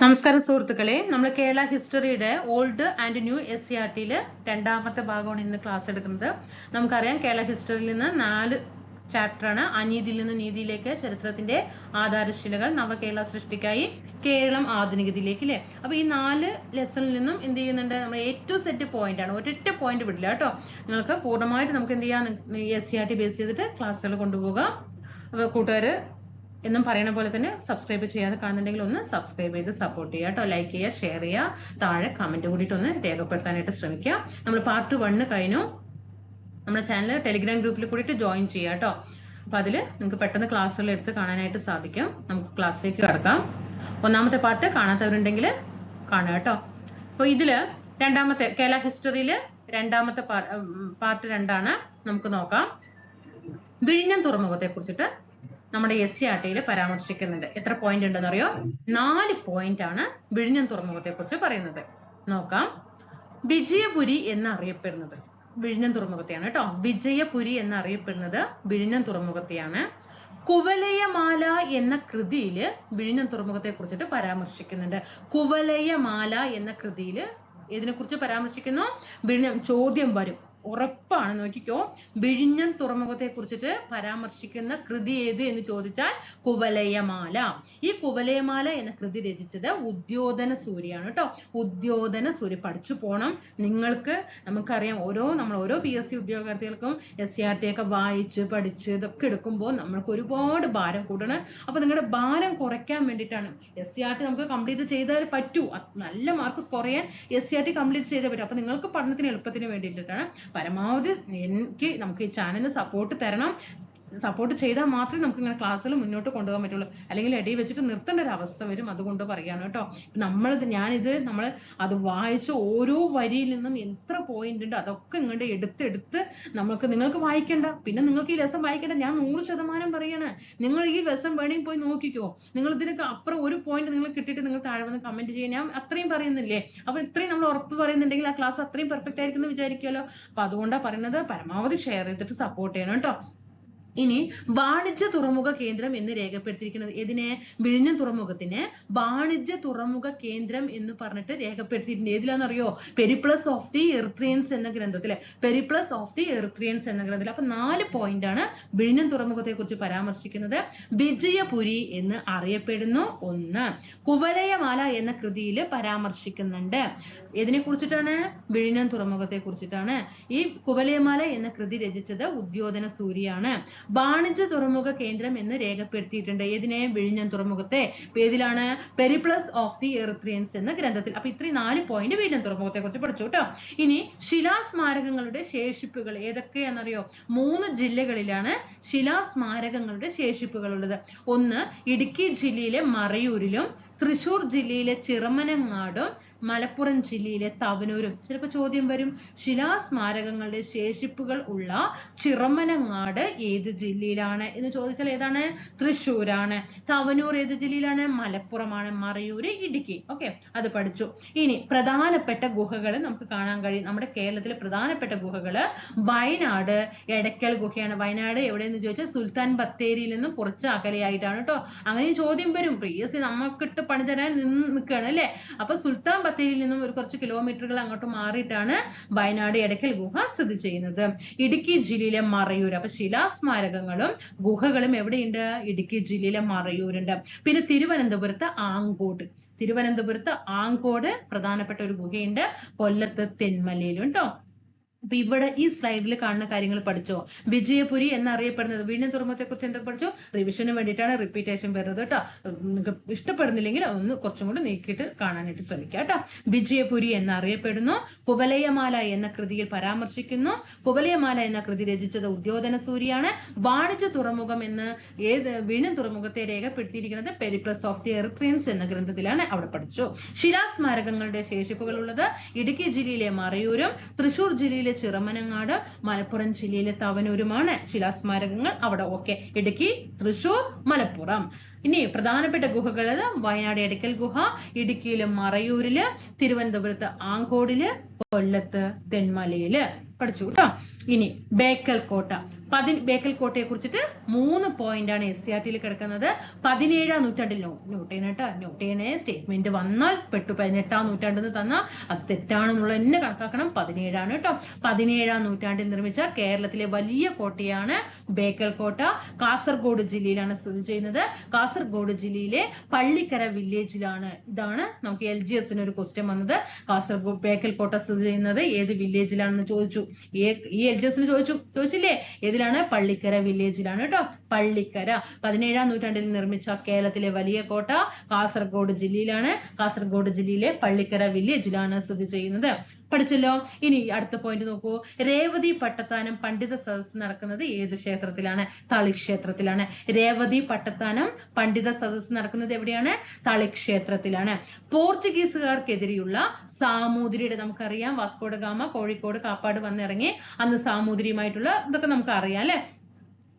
നമസ്കാരം സുഹൃത്തുക്കളെ. നമ്മൾ Kerala ഹിസ്റ്ററിയുടെ old and new S C R ടിയിൽ രണ്ടാമത്തെ ഭാഗമാണ് ഇന്ന് ക്ലാസ് എടുക്കുന്നത്. നമുക്കറിയാം കേരള ഹിസ്റ്ററിയിൽ നിന്ന് നാല് ചാപ്റ്ററാണ് അനീതിയിൽ നിന്ന് നീതിയിലേക്ക് ചരിത്രത്തിന്റെ ആധാരശിലകൾ നവകേരള സൃഷ്ടിക്കായി കേരളം ആധുനികതയിലേക്ക് അല്ലേ അപ്പൊ ഈ നാല് ലെസണിൽ നിന്നും എന്ത് ചെയ്യുന്നുണ്ട്? നമ്മൾ ഏറ്റവും സെറ്റ് പോയിന്റ് ആണ്. ഒരൊറ്റ പോയിന്റ് വിടില്ല കേട്ടോ. നിങ്ങൾക്ക് പൂർണമായിട്ട് നമുക്ക് എന്ത് ചെയ്യാം? S C R T base ചെയ്തിട്ട് ക്ലാസ്സുകൾ കൊണ്ടുപോകാം. അപ്പൊ കൂട്ടുകാര് എന്നും പറയുന്ന പോലെ തന്നെ സബ്സ്ക്രൈബ് ചെയ്യാതെ കാണുന്നുണ്ടെങ്കിൽ ഒന്ന് സബ്സ്ക്രൈബ് ചെയ്ത് സപ്പോർട്ട് ചെയ്യുക കേട്ടോ. ലൈക്ക് ചെയ്യുക ഷെയർ ചെയ്യുക താഴെ കമന്റ് കൂടിയിട്ട് ഒന്ന് രേഖപ്പെടുത്താനായിട്ട് ശ്രമിക്കുക. നമ്മൾ പാർട്ട് വണ്ണ് കഴിഞ്ഞു. നമ്മുടെ ചാനൽ ടെലിഗ്രാം ഗ്രൂപ്പിൽ കൂടിയിട്ട് ജോയിൻ ചെയ്യുക കേട്ടോ. അപ്പൊ അതിൽ നിങ്ങൾക്ക് പെട്ടെന്ന് ക്ലാസ്സുകൾ എടുത്ത് കാണാനായിട്ട് സാധിക്കും. നമുക്ക് ക്ലാസ്സിലേക്ക് കടക്കാം. ഒന്നാമത്തെ പാട്ട് കാണാത്തവരുണ്ടെങ്കിൽ കാണുക കേട്ടോ. അപ്പൊ ഇതിൽ രണ്ടാമത്തെ കേരള ഹിസ്റ്ററിയിൽ രണ്ടാമത്തെ പാർട്ട് രണ്ടാണ്. നമുക്ക് നോക്കാം. വിഴിഞ്ഞം തുറമുഖത്തെ കുറിച്ചിട്ട് നമ്മുടെ എസ് സി ആർ ടിയിൽ പരാമർശിക്കുന്നുണ്ട്. എത്ര പോയിന്റ് ഉണ്ടെന്ന് അറിയോ? നാല് പോയിന്റ് ആണ് വിഴിഞ്ഞം തുറമുഖത്തെ കുറിച്ച് പറയുന്നത്. നോക്കാം. വിജയപുരി എന്ന് എന്നറിയപ്പെടുന്നത്. വിഴിഞ്ഞം തുറമുഖത്തെയാണ് കേട്ടോ വിജയപുരി എന്ന് എന്നറിയപ്പെടുന്നത് വിഴിഞ്ഞം തുറമുഖത്തെയാണ്. കുവലയമാല എന്ന കൃതിയിൽ വിഴിഞ്ഞം തുറമുഖത്തെ കുറിച്ചിട്ട് പരാമർശിക്കുന്നുണ്ട്. കുവലയമാല എന്ന കൃതിയിൽ ഇതിനെ കുറിച്ച് പരാമർശിക്കുന്നു? വിഴിഞ്ഞം ചോദ്യം വരും. ഉറപ്പാണ്. നോക്കിക്കോ. വിഴിഞ്ഞം തുറമുഖത്തെ കുറിച്ചിട്ട് പരാമർശിക്കുന്ന കൃതി ഏത് എന്ന് ചോദിച്ചാൽ കുവലയമാല. ഈ കുവലയമാല എന്ന കൃതി രചിച്ചത് ഉദ്യോധന സൂര്യാണ് കേട്ടോ ഉദ്യോധന സൂര്യ. പഠിച്ചു പോണം. നിങ്ങൾക്ക് നമുക്കറിയാം ഓരോ നമ്മൾ ഓരോ പി എസ് സി ഉദ്യോഗാർത്ഥികൾക്കും എസ് സി ആർ ടി ഒക്കെ വായിച്ച് പഠിച്ച് ഇതൊക്കെ എടുക്കുമ്പോൾ നമ്മൾക്ക് ഒരുപാട് ഭാരം കൂടണം. അപ്പൊ നിങ്ങളുടെ ഭാരം കുറയ്ക്കാൻ വേണ്ടിയിട്ടാണ് എസ് സി ആർ ടി നമുക്ക് കംപ്ലീറ്റ് ചെയ്താൽ പറ്റൂ. നല്ല മാർക്ക് സ്കോർ ചെയ്യാൻ S C R T complete ചെയ്തേ പറ്റും. അപ്പൊ നിങ്ങൾക്ക് പഠനത്തിന് എളുപ്പത്തിന് വേണ്ടിയിട്ടാണ് പരമാവധി എനിക്ക് നമുക്ക് ഈ ചാനലിന് സപ്പോർട്ട് തരണം. സപ്പോർട്ട് ചെയ്താൽ മാത്രമേ നമുക്ക് ഇങ്ങനെ ക്ലാസ്സുകൾ മുന്നോട്ട് കൊണ്ടുപോകാൻ പറ്റുള്ളൂ. അല്ലെങ്കിൽ ഇടയിൽ വെച്ചിട്ട് നിർത്തേണ്ട ഒരു അവസ്ഥ വരും അതുകൊണ്ട് പറയുകയാണ് കേട്ടോ. നമ്മളിത് ഞാനിത് നമ്മൾ അത് വായിച്ച ഓരോ വരിയിൽ നിന്നും എത്ര പോയിന്റ് ഉണ്ട് അതൊക്കെ ഇങ്ങോട്ട് എടുത്തെടുത്ത് നമുക്ക് നിങ്ങൾക്ക് വായിക്കണ്ട. പിന്നെ നിങ്ങൾക്ക് ഈ രസം വായിക്കണ്ട. ഞാൻ നൂറ് ശതമാനം പറയാണ്. നിങ്ങൾ ഈ രസം വേണമെങ്കിൽ പോയി നോക്കിക്കോ. നിങ്ങൾ ഇതിനൊക്കെ അപ്പുറം ഒരു പോയിന്റ് നിങ്ങൾ കിട്ടിയിട്ട് നിങ്ങൾ താഴെ വന്ന് കമന്റ് ചെയ്യാൻ ഞാൻ അത്രയും പറയുന്നില്ലേ? അപ്പൊ ഇത്രയും നമ്മൾ ഉറപ്പ് പറയുന്നുണ്ടെങ്കിൽ ആ ക്ലാസ് അത്രയും പെർഫെക്റ്റ് ആയിരിക്കും എന്ന് വിചാരിക്കുമല്ലോ അപ്പൊ അതുകൊണ്ടാണ് പറയുന്നത് പരമാവധി ഷെയർ ചെയ്തിട്ട് സപ്പോർട്ട് ചെയ്യണം കേട്ടോ. ഇനി വാണിജ്യ തുറമുഖ കേന്ദ്രം എന്ന് രേഖപ്പെടുത്തിയിരിക്കുന്നത് ഏതിനെ? വിഴിഞ്ഞം തുറമുഖത്തിന്. വാണിജ്യ തുറമുഖ കേന്ദ്രം എന്ന് പറഞ്ഞിട്ട് രേഖപ്പെടുത്തിയിട്ടുണ്ട്. ഏതിലാണെന്നറിയോ പെരിപ്ലസ് ഓഫ് ദി എർത്രിയൻസ് എന്ന ഗ്രന്ഥത്തിൽ പെരിപ്ലസ് ഓഫ് ദി എർത്രിയൻസ് എന്ന ഗ്രന്ഥത്തിൽ അപ്പൊ നാല് പോയിന്റ് ആണ് വിഴിഞ്ഞം തുറമുഖത്തെ കുറിച്ച് പരാമർശിക്കുന്നത്. വിജയപുരി എന്ന് അറിയപ്പെടുന്നു. ഒന്ന്. കുവരയമാല എന്ന കൃതിയിൽ പരാമർശിക്കുന്നുണ്ട്. ഇതിനെ കുറിച്ചിട്ടാണ് വിഴിഞ്ഞം തുറമുഖത്തെ കുറിച്ചിട്ടാണ് ഈ കുവലയമാല എന്ന കൃതി രചിച്ചത് ഉദ്യോധന സൂര്യാണ്. വാണിജ്യ തുറമുഖ കേന്ദ്രം എന്ന് രേഖപ്പെടുത്തിയിട്ടുണ്ട്. ഏതിനെ? വിഴിഞ്ഞം തുറമുഖത്തെ. ഏതിലാണ്? പെരിപ്ലസ് ഓഫ് ദി എറിത്രിയൻസ് എന്ന ഗ്രന്ഥത്തിൽ. അപ്പൊ ഇത്രയും നാല് പോയിന്റ് വിഴിഞ്ഞം തുറമുഖത്തെ കുറിച്ച് പഠിച്ചു കേട്ടോ ഇനി ശിലാസ്മാരകങ്ങളുടെ ശേഷിപ്പുകൾ ഏതൊക്കെയാണെന്നറിയോ? മൂന്ന് ജില്ലകളിലാണ് ശിലാസ്മാരകങ്ങളുടെ ശേഷിപ്പുകൾ ഉള്ളത്. ഒന്ന് ഇടുക്കി ജില്ലയിലെ മറയൂരിലും തൃശൂർ ജില്ലയിലെ ചിറമനങ്ങാടും മലപ്പുറം ജില്ലയിലെ തവനൂരും. ചിലപ്പോൾ ചോദ്യം വരും ശിലാസ്മാരകങ്ങളുടെ ശേഷിപ്പുകൾ ഉള്ള ചിറമനങ്ങാട് ഏത് ജില്ലയിലാണ് എന്ന് ചോദിച്ചാൽ ഏതാണ്? തൃശ്ശൂരാണ്. തവനൂർ ഏത് ജില്ലയിലാണ്? മലപ്പുറമാണ്. മറയൂര് ഇടുക്കി. ഓക്കെ അത് പഠിച്ചു. ഇനി പ്രധാനപ്പെട്ട ഗുഹകൾ നമുക്ക് കാണാൻ കഴിയും. നമ്മുടെ കേരളത്തിലെ പ്രധാനപ്പെട്ട ഗുഹകൾ വയനാട് എടക്കൽ ഗുഹയാണ്. വയനാട് എവിടെയെന്ന് ചോദിച്ചാൽ സുൽത്താൻ ബത്തേരിയിൽ നിന്നും കുറച്ച് അകലെയായിട്ടാണ് കേട്ടോ അങ്ങനെ ചോദ്യം വരും. പ്രീയസി നമുക്കിട്ട് പണി തരാൻ നിൽക്കുകയാണ് അല്ലേ? അപ്പൊ സുൽത്താൻ ബത്തേരിയിൽ നിന്നും ഒരു കുറച്ച് കിലോമീറ്ററുകൾ അങ്ങോട്ട് മാറിയിട്ടാണ് വയനാട് എടക്കൽ ഗുഹ സ്ഥിതി ചെയ്യുന്നത്. ഇടുക്കി ജില്ലയിലെ മറയൂർ അപ്പൊ ശിലാസ്മാരകങ്ങളും ഗുഹകളും എവിടെയുണ്ട്? ഇടുക്കി ജില്ലയിലെ മറയൂരുണ്ട്. പിന്നെ തിരുവനന്തപുരത്ത് ആങ്കോട്. തിരുവനന്തപുരത്ത് ആങ്കോട് പ്രധാനപ്പെട്ട ഒരു ഗുഹയുണ്ട്. കൊല്ലത്ത് തെന്മലയിലും കേട്ടോ അപ്പൊ ഇവിടെ ഈ സ്ലൈഡിൽ കാണുന്ന കാര്യങ്ങൾ പഠിച്ചോ? വിജയപുരി എന്നറിയപ്പെടുന്നത് വീണ്ടും തുറമുഖത്തെ കുറിച്ച് എന്തൊക്കെ പഠിച്ചു? റിവിഷന് വേണ്ടിയിട്ടാണ് റിപ്പീറ്റേഷൻ വരുന്നത് കേട്ടോ. ഇഷ്ടപ്പെടുന്നില്ലെങ്കിൽ ഒന്ന് കുറച്ചും കൂടി നീക്കിയിട്ട് കാണാനായിട്ട് ശ്രമിക്കുക കേട്ടോ. വിജയപുരി എന്നറിയപ്പെടുന്നു. കുവലയമാല എന്ന കൃതിയിൽ പരാമർശിക്കുന്നു. കുവലയമാല എന്ന കൃതി രചിച്ചത് ഉദ്യോധന സൂര്യാണ്. വാണിജ്യ തുറമുഖം എന്ന് ഏത് വീണ്ടും തുറമുഖത്തെ രേഖപ്പെടുത്തിയിരിക്കുന്നത് പെരിപ്ലസ് ഓഫ് ദി എർട്രിയൻസ് എന്ന ഗ്രന്ഥത്തിലാണ് അവിടെ പഠിച്ചു ശിലാസ്മാരകങ്ങളുടെ ശേഷിപ്പുകൾ ഉള്ളത് ഇടുക്കി ജില്ലയിലെ മറയൂരും തൃശൂർ ജില്ലയിലെ ചിറമനങ്ങാട് മലപ്പുറം ജില്ലയിലെ തവനൂരുമാണ് ശിലാസ്മാരകങ്ങൾ. അവിടെ ഓക്കെ ഇടുക്കി തൃശൂർ മലപ്പുറം. ഇനി പ്രധാനപ്പെട്ട ഗുഹകൾ വയനാട് എടക്കൽ ഗുഹ ഇടുക്കിയിലെ മറയൂരിൽ തിരുവനന്തപുരത്ത് ആങ്കോടിൽ കൊല്ലത്ത് തെന്മലയിൽ. പഠിച്ചു കേട്ടോ. ഇനി ബേക്കൽ കോട്ട. പതി ബേക്കൽ കോട്ടയെ കുറിച്ചിട്ട് മൂന്ന് പോയിന്റ് ആണ് എസ് സി ആർ ടിയിൽ കിടക്കുന്നത്. പതിനേഴാം നൂറ്റാണ്ടിൽ നോട്ട് ചെയ്യണം കേട്ടോ നോട്ട് ചെയ്യണേ സ്റ്റേറ്റ്മെന്റ് വന്നാൽ പെട്ടു. പതിനെട്ടാം നൂറ്റാണ്ടിൽ തന്ന അത് തെറ്റാണെന്നുള്ള തന്നെ കണക്കാക്കണം. പതിനേഴാണ് കേട്ടോ പതിനേഴാം നൂറ്റാണ്ടിൽ നിർമ്മിച്ച കേരളത്തിലെ വലിയ കോട്ടയാണ് ബേക്കൽ കോട്ട. കാസർഗോഡ് ജില്ലയിലാണ് സ്ഥിതി ചെയ്യുന്നത്. കാസർഗോഡ് ജില്ലയിലെ പള്ളിക്കര വില്ലേജിലാണ് ഇതാണ് നമുക്ക് എൽ ജി എസിന് ഒരു ക്വസ്റ്റ്യൻ വന്നത്. കാസർഗോഡ് ബേക്കൽ കോട്ട സ്ഥിതി ചെയ്യുന്നത്. ഏത് വില്ലേജിലാണെന്ന് ചോദിച്ചു. ഈ- എൽ ചോദിച്ചു ചോദിച്ചില്ലേ? ഏതിലാണ്? പള്ളിക്കര വില്ലേജിലാണ് കേട്ടോ. പള്ളിക്കര. പതിനേഴാം നൂറ്റാണ്ടിൽ നിർമ്മിച്ച കേരളത്തിലെ വലിയ കോട്ട കാസർഗോഡ് ജില്ലയിലാണ്. കാസർഗോഡ് ജില്ലയിലെ പള്ളിക്കര വില്ലേജിലാണ് സ്ഥിതി ചെയ്യുന്നത്. പഠിച്ചല്ലോ? ഇനി അടുത്ത പോയിന്റ് നോക്കൂ. രേവതി പട്ടത്താനം പണ്ഡിത സദസ് നടക്കുന്നത് ഏത് ക്ഷേത്രത്തിലാണ്? തളി ക്ഷേത്രത്തിലാണ് രേവതി പട്ടത്താനം പണ്ഡിത സദസ് നടക്കുന്നത് എവിടെയാണ്? തളി ക്ഷേത്രത്തിലാണ് പോർച്ചുഗീസുകാർക്കെതിരെയുള്ള സാമൂതിരിയുടെ നമുക്കറിയാം. വാസ്കോഡ ഗാമ കോഴിക്കോട് കാപ്പാട് വന്നിറങ്ങി അന്ന് സാമൂതിരിയുമായിട്ടുള്ള ഇതൊക്കെ നമുക്ക് അറിയാം അല്ലെ?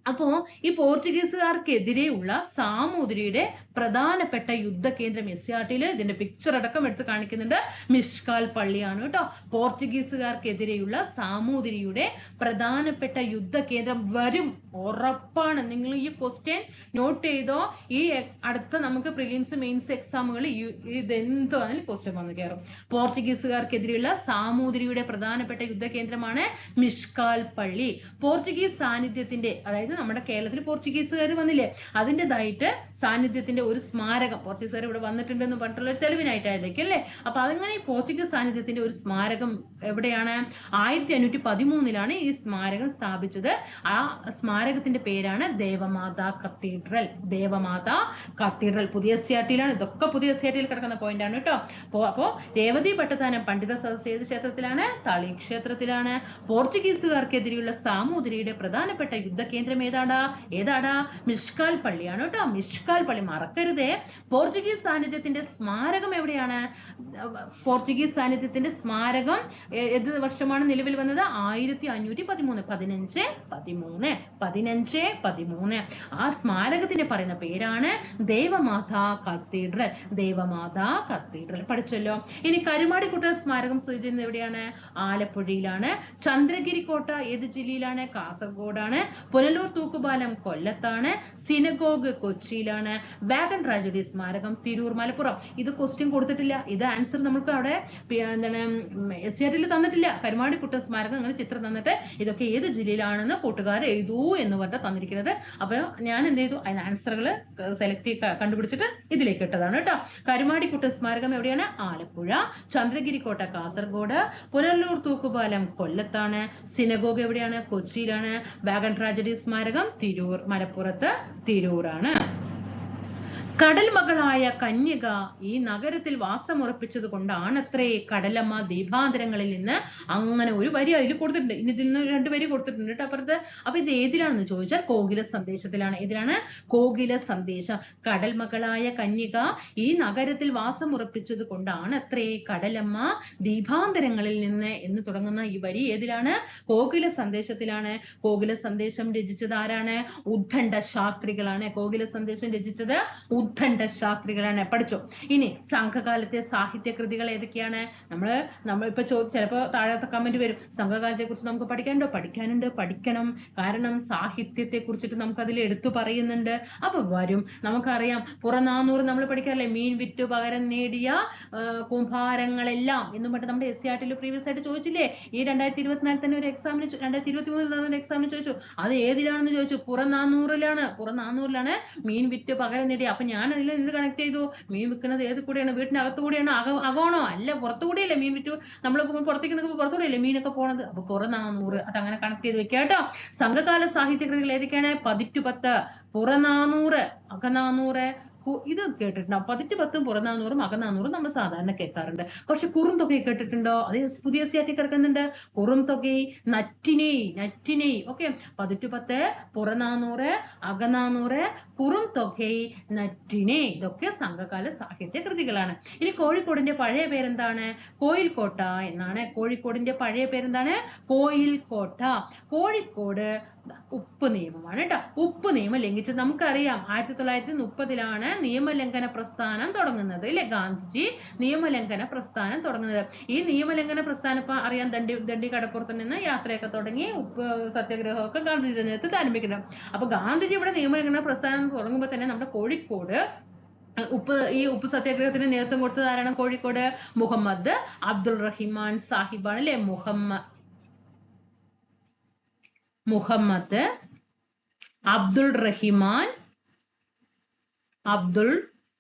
അപ്പോ ഈ പോർച്ചുഗീസുകാർക്കെതിരെയുള്ള സാമൂതിരിയുടെ പ്രധാനപ്പെട്ട യുദ്ധകേന്ദ്രം കേന്ദ്രം എസ് ആർ ടിയിൽ ഇതിന്റെ പിക്ചർ അടക്കം എടുത്ത് കാണിക്കുന്നുണ്ട്. മിഷ്കാൽ പള്ളിയാണ് കേട്ടോ. പോർച്ചുഗീസുകാർക്കെതിരെയുള്ള സാമൂതിരിയുടെ പ്രധാനപ്പെട്ട യുദ്ധകേന്ദ്രം വരും. ഉറപ്പാണ്. നിങ്ങൾ ഈ ക്വസ്റ്റ്യൻ നോട്ട് ചെയ്തോ? ഈ അടുത്ത നമുക്ക് പ്രിലിംസ് മെയിൻസ് എക്സാമുകൾ ഇതെന്തോ അതിൽ ക്വസ്റ്റ്യൻ വന്ന് കയറും. പോർച്ചുഗീസുകാർക്കെതിരെയുള്ള സാമൂതിരിയുടെ പ്രധാനപ്പെട്ട യുദ്ധകേന്ദ്രമാണ് മിഷ്കാൽ പള്ളി. പോർച്ചുഗീസ് സാന്നിധ്യത്തിന്റെ അതായത് നമ്മുടെ കേരളത്തിൽ പോർച്ചുഗീസുകാർ വന്നില്ലേ? അതിന്റെതായിട്ട് സാന്നിധ്യത്തിന്റെ ഒരു സ്മാരകം. പോർച്ചുഗീസുകാർ ഇവിടെ വന്നിട്ടുണ്ടെന്ന് പറഞ്ഞിട്ടുള്ള ഒരു തെളിവിനായിട്ടായിരിക്കും അല്ലേ? അപ്പൊ അതങ്ങനെ പോർച്ചുഗീസ് സാന്നിധ്യത്തിന്റെ ഒരു സ്മാരകം എവിടെയാണ്? ആയിരത്തി അഞ്ഞൂറ്റി പതിമൂന്നിലാണ് ഈ സ്മാരകം സ്ഥാപിച്ചത്. ആ സ്മാരകത്തിന്റെ പേരാണ് ദേവമാതാ കത്തീഡ്രൽ. ദേവമാതാ കത്തീഡ്രൽ. പുതിയ സിയാട്ടിയിലാണ് ഇതൊക്കെ പുതിയ സിയാട്ടിയിൽ കിടക്കുന്ന പോയിന്റ് ആണ് കേട്ടോ. അപ്പോ രേവതി ഭട്ടത്താനം പണ്ഡിത സദസ് ഏത് ക്ഷേത്രത്തിലാണ്? തളി ക്ഷേത്രത്തിലാണ്. പോർച്ചുഗീസുകാർക്കെതിരെയുള്ള സാമൂതിരിയുടെ പ്രധാനപ്പെട്ട യുദ്ധ കേന്ദ്രം ഏതാടാ? ഏതാടാ? മിഷ്കാൽ പള്ളിയാണ് കേട്ടോ മിഷ്കാൽ പള്ളി മറക്കരുതേ. പോർച്ചുഗീസ് സാന്നിധ്യത്തിന്റെ സ്മാരകം എവിടെയാണ്? പോർച്ചുഗീസ് സാന്നിധ്യത്തിന്റെ സ്മാരകം ഏത് വർഷമാണ് നിലവിൽ വന്നത്? ആയിരത്തി അഞ്ഞൂറ്റി പതിമൂന്ന് പതിനഞ്ച് പതിമൂന്ന് പതിനഞ്ച് പതിമൂന്ന്. ആ സ്മാരകത്തിന് പറയുന്ന പേരാണ് ദേവമാതാ കത്തീഡ്രൽ. ദേവമാതാ കത്തീഡ്രൽ. പഠിച്ചല്ലോ. ഇനി കരുമാടി കുട്ടർ സ്മാരകം സ്ഥിതി ചെയ്യുന്നത് എവിടെയാണ്? ആലപ്പുഴയിലാണ്. ചന്ദ്രഗിരി കോട്ട ഏത് ജില്ലയിലാണ്? കാസർഗോഡാണ്. പുനലൂർ തൂക്കുപാലം കൊല്ലത്താണ്. സിനഗോഗ് കൊച്ചിയിലാണ്. വാഗൺ ട്രാജഡി സ്മാരകം തിരൂർ മലപ്പുറം. ഇത് ക്വസ്റ്റ്യൻ കൊടുത്തിട്ടില്ല. ഇത് ആൻസർ നമുക്ക് അവിടെ എന്താണ് എസ് സി ആറിൽ തന്നിട്ടില്ല. കരുമാടിക്കുട്ടൻ സ്മാരകം അങ്ങനെ ചിത്രം തന്നിട്ട് ഇതൊക്കെ ഏത് ജില്ലയിലാണെന്ന് കൂട്ടുകാർ എഴുതൂ എന്ന് പറഞ്ഞിട്ട് തന്നിരിക്കുന്നത്. അപ്പൊ ഞാൻ എന്ത് ചെയ്തു? അതിന് ആൻസറുകൾ സെലക്ട് കണ്ടുപിടിച്ചിട്ട് ഇതിലേക്ക് ഇട്ടതാണ് കേട്ടോ. കരുമാടിക്കുട്ട സ്മാരകം എവിടെയാണ്? ആലപ്പുഴ ചന്ദ്രഗിരി കോട്ട കാസർഗോഡ് പുനല്ലൂർ തൂക്കുപാലം കൊല്ലത്താണ്. സിനഗോഗ് എവിടെയാണ്? കൊച്ചിയിലാണ്. വാഗൺ ട്രാജഡി സ്മാരകം തിരൂർ മലപ്പുറത്ത് തിരൂരാണ്. കടൽ മകളായ കന്യക ഈ നഗരത്തിൽ വാസമുറപ്പിച്ചത് കൊണ്ടാണ് അത്രേ കടലമ്മ ദീപാന്തരങ്ങളിൽ നിന്ന് അങ്ങനെ ഒരു വരി അതിൽ കൊടുത്തിട്ടുണ്ട്. ഇനി ഇതിൽ നിന്ന് രണ്ട് വരി കൊടുത്തിട്ടുണ്ട് കേട്ടോ അപ്പുറത്ത്. അപ്പൊ ഇത് ഏതിലാണെന്ന് ചോദിച്ചാൽ കോകില സന്ദേശത്തിലാണ്. ഏതിലാണ്? കോകില സന്ദേശം. കടൽ മകളായ കന്യക ഈ നഗരത്തിൽ വാസമുറപ്പിച്ചത് കൊണ്ടാണ് അത്രേ കടലമ്മ ദീപാന്തരങ്ങളിൽ നിന്ന് എന്ന് തുടങ്ങുന്ന ഈ വരി ഏതിലാണ്? കോകില സന്ദേശത്തിലാണ്. കോകില സന്ദേശം രചിച്ചത് ആരാണ്? ഉദ്ദണ്ഡ ശാസ്ത്രികളാണ് കോകില സന്ദേശം രചിച്ചത് ഉദ്ദണ്ഡ ശാസ്ത്രികളാണ് പഠിച്ചോ? ഇനി സംഘകാലത്തെ സാഹിത്യ കൃതികൾ ഏതൊക്കെയാണ്? നമ്മൾ നമ്മൾ ഇപ്പൊ ചിലപ്പോ താഴത്തെ കമന്റ് വരും. സംഘകാലത്തെ കുറിച്ച് നമുക്ക് പഠിക്കാനുണ്ടോ? പഠിക്കാനുണ്ട്. പഠിക്കണം. കാരണം സാഹിത്യത്തെ കുറിച്ചിട്ട് നമുക്ക് അതിൽ എടുത്തു പറയുന്നുണ്ട്. അപ്പൊ വരും. നമുക്കറിയാം. പുറനാനൂറ് നമ്മൾ പഠിക്കാറില്ലേ? മീൻ വിറ്റ് പകരം നേടിയ കുംഭാരങ്ങളെല്ലാം എന്നും പറഞ്ഞിട്ട് നമ്മുടെ എസ് സി ആർട്ടിൽ പ്രീവിയസ് ആയിട്ട് ചോദിച്ചില്ലേ? ഈ രണ്ടായിരത്തി ഇരുപത്തിനാലിൽ തന്നെ ഒരു എക്സാമിന് രണ്ടായിരത്തി ഇരുപത്തി മൂന്നിൽ നടന്ന ഒരു എക്സാമിന് ചോദിച്ചു. അത് ഏതിലാണെന്ന് ചോദിച്ചു? പുറനാനൂറിലാണ്. പുറനാനൂറിലാണ് മീൻ വിറ്റ് പകരം നേടി അപ്പൊ അതിൽ എന്ത് കണക്ട് ചെയ്തു. മീൻ വിൽക്കുന്നത് ഏത് കൂടെയാണ്? വീട്ടിനകത്ത് കൂടെയാണ്. അക അകോണോ? അല്ല പുറത്തു കൂടെയല്ലേ മീൻ വിറ്റു. നമ്മൾ പുറത്തേക്ക് നിൽക്കുമ്പോൾ പുറത്തു കൂടെയല്ലേ മീനൊക്കെ പോണത്? അപ്പൊ പുറനാനൂറ് അത് അങ്ങനെ കണക്ട് ചെയ്ത് വെക്കാം കേട്ടോ. സംഘകാല സാഹിത്യ കൃതികൾ ഏതൊക്കെയാണ്? പതിറ്റു പത്ത്. പുറനാന്നൂറ് കു- ഇത് കേട്ടിട്ടുണ്ടാവും പതിറ്റ് പത്തും പുറനാനൂറും അകനാനൂറും നമ്മൾ സാധാരണ കേൾക്കാറുണ്ട്. പക്ഷെ കുറും തുകയെ കേട്ടിട്ടുണ്ടോ? അത് പുതിയ സിയാറ്റി കിടക്കുന്നുണ്ട്. കുറും കുറുംതൊകை നറ്റിനെ നറ്റിനെ. ഓക്കെ? പതിറ്റു പത്ത് പുറനാനൂറ് അകനാനൂറ് കുറുംതൊകை നറ്റിനെ. ഇതൊക്കെ സംഘകാല സാഹിത്യ കൃതികളാണ്. ഇനി കോഴിക്കോടിന്റെ പഴയ പേരെന്താണ്? കോയിൽക്കോട്ട എന്നാണ്. കോഴിക്കോടിന്റെ പഴയ പേരെന്താണ്? കോയിൽക്കോട്ട. കോഴിക്കോട് ഉപ്പ് നിയമമാണ് കേട്ടോ. ഉപ്പ് നിയമം ലംഘിച്ചത്. നമുക്കറിയാം. ആയിരത്തി തൊള്ളായിരത്തി മുപ്പതിലാണ് നിയമലംഘന പ്രസ്ഥാനം തുടങ്ങുന്നത് അല്ലെ ഗാന്ധിജി? നിയമലംഘന പ്രസ്ഥാനം തുടങ്ങുന്നത്. ഈ നിയമലംഘന പ്രസ്ഥാനം ഇപ്പൊ അറിയാം ദണ്ഡി ദണ്ഡി കടപ്പുറത്ത് നിന്ന് യാത്രയൊക്കെ തുടങ്ങി ഉപ്പ് സത്യാഗ്രഹമൊക്കെ ഗാന്ധിജിയുടെ നേതൃത്വത്തിൽ ആരംഭിക്കുന്നത് അപ്പൊ ഗാന്ധിജി ഇവിടെ നിയമലംഘന പ്രസ്ഥാനം തുടങ്ങുമ്പോൾ തന്നെ നമ്മുടെ കോഴിക്കോട് ഉപ്പ് ഈ ഉപ്പ് സത്യാഗ്രഹത്തിന് നേതൃത്വം കൊടുത്തത് ആരാണ്? കോഴിക്കോട് മുഹമ്മദ് അബ്ദുൾ റഹിമാൻ സാഹിബാണ് അല്ലെ മുഹമ്മദ് മുഹമ്മദ് അബ്ദുൾ റഹിമാൻ അബ്ദുൾ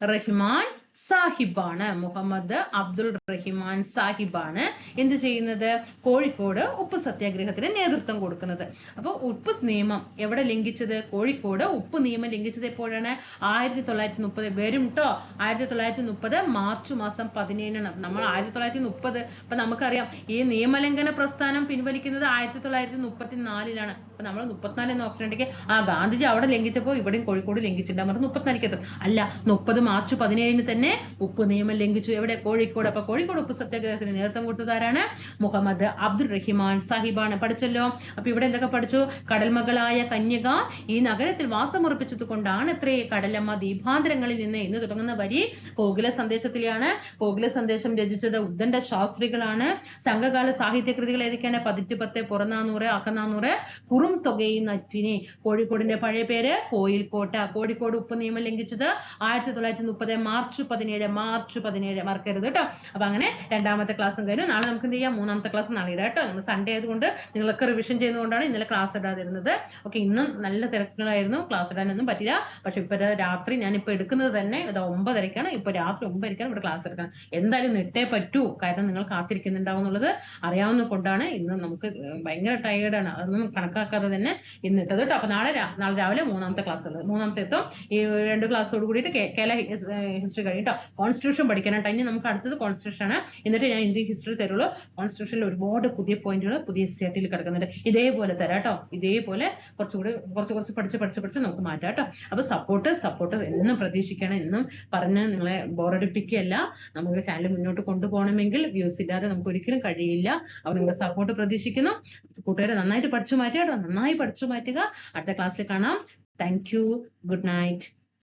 റഹിമാൻ സാഹിബാണ് മുഹമ്മദ് അബ്ദുൾ റഹിമാൻ സാഹിബാണ്. എന്ത് ചെയ്യുന്നത്? കോഴിക്കോട് ഉപ്പ് സത്യാഗ്രഹത്തിന് നേതൃത്വം കൊടുക്കുന്നത്. അപ്പോൾ ഉപ്പ് നിയമം എവിടെ ലംഘിച്ചത്? കോഴിക്കോട് ഉപ്പ് നിയമം ലംഘിച്ചത് എപ്പോഴാണ്? ആയിരത്തി തൊള്ളായിരത്തി മുപ്പത് വരും കേട്ടോ ആയിരത്തി തൊള്ളായിരത്തി മുപ്പത് മാർച്ച് മാസം പതിനേഴിനാണ്. നമ്മൾ ആയിരത്തി തൊള്ളായിരത്തി മുപ്പത് ഇപ്പൊ നമുക്കറിയാം. ഈ നിയമലംഘന പ്രസ്ഥാനം പിൻവലിക്കുന്നത് ആയിരത്തി തൊള്ളായിരത്തി മുപ്പത്തി നാലിലാണ് അപ്പൊ നമ്മൾ മുപ്പത്തിനാല് എന്ന ഓപ്ഷൻ ആ ഗാന്ധിജി അവിടെ ലംഘിച്ചപ്പോൾ ഇവിടെയും കോഴിക്കോട് ലംഘിച്ചിട്ടുണ്ട്. നമ്മൾ മുപ്പത്തിനാലിക്ക് എത്തും. അല്ല മുപ്പത് മാർച്ച് പതിനേഴിന് തന്നെ ഉപ്പ് നിയമം ലംഘിച്ചു. എവിടെ? കോഴിക്കോട്. അപ്പൊ കോഴിക്കോട് ഉപ്പ് സത്യാഗ്രഹത്തിന് നേതൃത്വം കൊടുത്തതാരാണ്? മുഹമ്മദ് അബ്ദുൾ റഹിമാൻ സാഹിബാണ്. പഠിച്ചല്ലോ. അപ്പൊ ഇവിടെ എന്തൊക്കെ പഠിച്ചു? കടൽമകളായ കന്യക ഈ നഗരത്തിൽ വാസമുറപ്പിച്ചത് കൊണ്ടാണ് ഇത്രേ കടലമ്മ ദീപാന്തരങ്ങളിൽ നിന്ന് എന്ന് തുടങ്ങുന്ന വരി. കോകില സന്ദേശത്തിലെയാണ്. കോകില സന്ദേശം രചിച്ചത് ഉദ്ദണ്ഡ ശാസ്ത്രികളാണ്. സംഘകാല സാഹിത്യ കൃതികൾ ഏതൊക്കെയാണ്? പതിറ്റു പത്ത് പുറനാനൂറ് അക്കനാനൂറ് കുറും തുകയും നറ്റിനി. കോഴിക്കോടിന്റെ പഴയ പേര് കോയിൽക്കോട്ട. കോഴിക്കോട് ഉപ്പ് നിയമം ലംഘിച്ചത് ആയിരത്തി തൊള്ളായിരത്തി മുപ്പത് മാർച്ച് പതിനേഴ് മാർച്ച് പതിനേഴ് മറക്കരുത് കേട്ടോ. അപ്പൊ അങ്ങനെ രണ്ടാമത്തെ ക്ലാസ്സും കഴിഞ്ഞു. നാളെ നമുക്ക് എന്ത് ചെയ്യാം? മൂന്നാമത്തെ ക്ലാസ് നാളെ ഇടാം കേട്ടോ. നമ്മൾ സൺഡേ ആയതുകൊണ്ട് നിങ്ങളൊക്കെ റിവിഷൻ ചെയ്യുന്നതുകൊണ്ടാണ് ഇന്നലെ ക്ലാസ് ഇടാതിരുന്നത്. ഓക്കെ ഇന്നും നല്ല തിരക്കുകളായിരുന്നു. ക്ലാസ് ഇടാനൊന്നും പറ്റില്ല. പക്ഷെ ഇപ്പൊ രാത്രി ഞാൻ ഇപ്പൊ എടുക്കുന്നത് തന്നെ ഇത് ഒമ്പതരക്കാണ്. ഇപ്പൊ രാത്രി ഒമ്പതരക്കാണ് ഇവിടെ ക്ലാസ് എടുക്കുന്നത്. എന്തായാലും നിട്ടേ പറ്റൂ. കാരണം നിങ്ങൾ കാത്തിരിക്കുന്നുണ്ടാവും എന്നുള്ളത് അറിയാവുന്ന കൊണ്ടാണ് ഇന്ന് നമുക്ക് ഭയങ്കര ടയേർഡാണ് അതൊന്നും കണക്കാക്കാതെ തന്നെ ഇന്ന് ഇട്ടത് കേട്ടോ. അപ്പൊ നാളെ നാളെ രാവിലെ മൂന്നാമത്തെ ക്ലാസ് ഉള്ളത്. മൂന്നാമത്തെ എത്തും. ഈ രണ്ട് ക്ലാസ്സോട് കൂടിയിട്ട് കേരള ഹിസ്റ്ററി കഴിയും. കേട്ടോ. കോൺസ്റ്റിറ്റ്യൂഷൻ പഠിക്കണം കേട്ടോ. ഇനി നമുക്ക് അടുത്തത് കോൺസ്റ്റിറ്റ്യൂഷൻ ആണ്. എന്നിട്ട് ഞാൻ ഇന്ത്യൻ ഹിസ്റ്ററി തരുള്ളൂ. കോൺസ്റ്റിറ്റ്യൂഷനിൽ ഒരുപാട് പുതിയ പോയിന്റുകൾ പുതിയ എസ് ടിയിൽ കിടക്കുന്നുണ്ട്. ഇതേപോലെ തരാം കേട്ടോ. ഇതേപോലെ കുറച്ചുകൂടി കുറച്ച് കുറച്ച് പഠിച്ച് പഠിച്ച് പഠിച്ച് നമുക്ക് മാറ്റാം കേട്ടോ. അപ്പൊ സപ്പോർട്ട് സപ്പോർട്ട് എന്നും പ്രതീക്ഷിക്കണം എന്നും പറഞ്ഞ് നിങ്ങളെ ബോറടിപ്പിക്കുകയല്ല നമുക്ക് ചാനൽ മുന്നോട്ട് കൊണ്ടുപോകണമെങ്കിൽ വ്യൂസ് ഇല്ലാതെ നമുക്ക് ഒരിക്കലും കഴിയില്ല. അപ്പൊ നിങ്ങളുടെ സപ്പോർട്ട് പ്രതീക്ഷിക്കുന്നു. കൂട്ടുകാരെ നന്നായിട്ട് പഠിച്ചു മാറ്റുക നന്നായി പഠിച്ചു മാറ്റുക. അടുത്ത ക്ലാസ്സിൽ കാണാം. Thank you good night